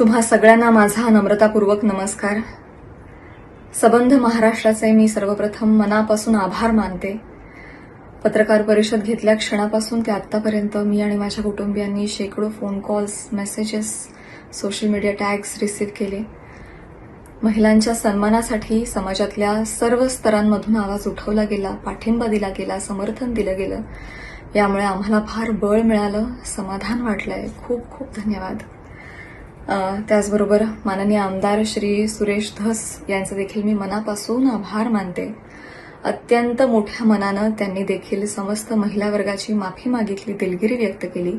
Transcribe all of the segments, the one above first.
तुम्हा सगळ्यांना माझा नम्रतापूर्वक नमस्कार. सबंध महाराष्ट्राचे मी सर्वप्रथम मनापासून आभार मानते. पत्रकार परिषद घेतल्या क्षणापासून ते आतापर्यंत मी आणि माझ्या कुटुंबियांनी शेकडो phone calls messages social media tags receive केले. महिलांच्या सन्मानासाठी समाजातल्या सर्व स्तरांमधून आवाज उठवला गेला पाठिंबा दिला गेला समर्थन दिलं गेलं. यामुळे आम्हाला फार बळ मिळालं समाधान वाटलंय. खूप खूप धन्यवाद. त्याचबरोबर माननीय आमदार श्री सुरेश धस यांचे देखील मी मनापासून आभार मानते. अत्यंत मोठ्या मनानं त्यांनी देखील समस्त महिला वर्गाची माफी मागितली दिलगिरी व्यक्त केली.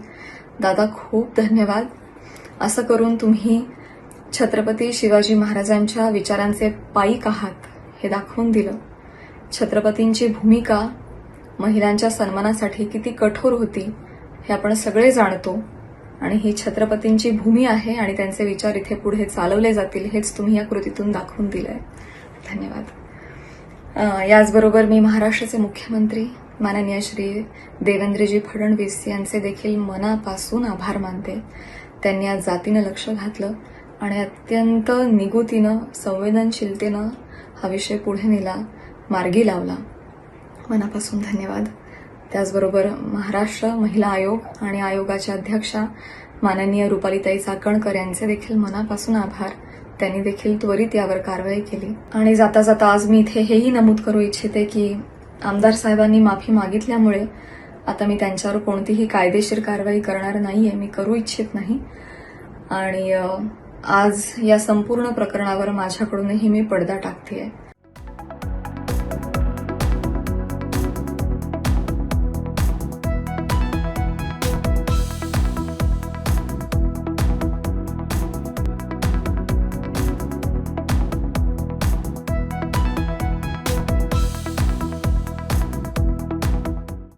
दादा खूप धन्यवाद. असं करून तुम्ही छत्रपती शिवाजी महाराजांच्या विचारांचे पायीक आहात हे दाखवून दिलं. छत्रपतींची भूमिका महिलांच्या सन्मानासाठी किती कठोर होती हे आपण सगळे जाणतो. आणि ही छत्रपतींची भूमी आहे आणि त्यांचे विचार इथे पुढे चालवले जातील हेच तुम्ही या कृतीतून दाखवून दिलंय. धन्यवाद. याचबरोबर मी महाराष्ट्राचे मुख्यमंत्री माननीय श्री देवेंद्रजी फडणवीस यांचे देखील मनापासून आभार मानते. त्यांनी आज जातीनं लक्ष घातलं आणि अत्यंत निगुतीनं संवेदनशीलतेनं हा विषय पुढे नेला मार्गी लावला. मनापासून धन्यवाद. त्याचबरोबर महाराष्ट्र महिला आयोग आणि आयोगाच्या अध्यक्षा माननीय रुपालीताई चाकणकर यांचे देखील मनापासून आभार. त्यांनी देखील त्वरित यावर कारवाई केली. आणि जाता जाता आज मी इथे हेही नमूद करू इच्छिते की आमदार साहेबांनी माफी मागितल्यामुळे आता मी त्यांच्यावर कोणतीही कायदेशीर कारवाई करणार नाहीये मी करू इच्छित नाही. आणि आज या संपूर्ण प्रकरणावर माझ्याकडूनही मी पडदा टाकते आहे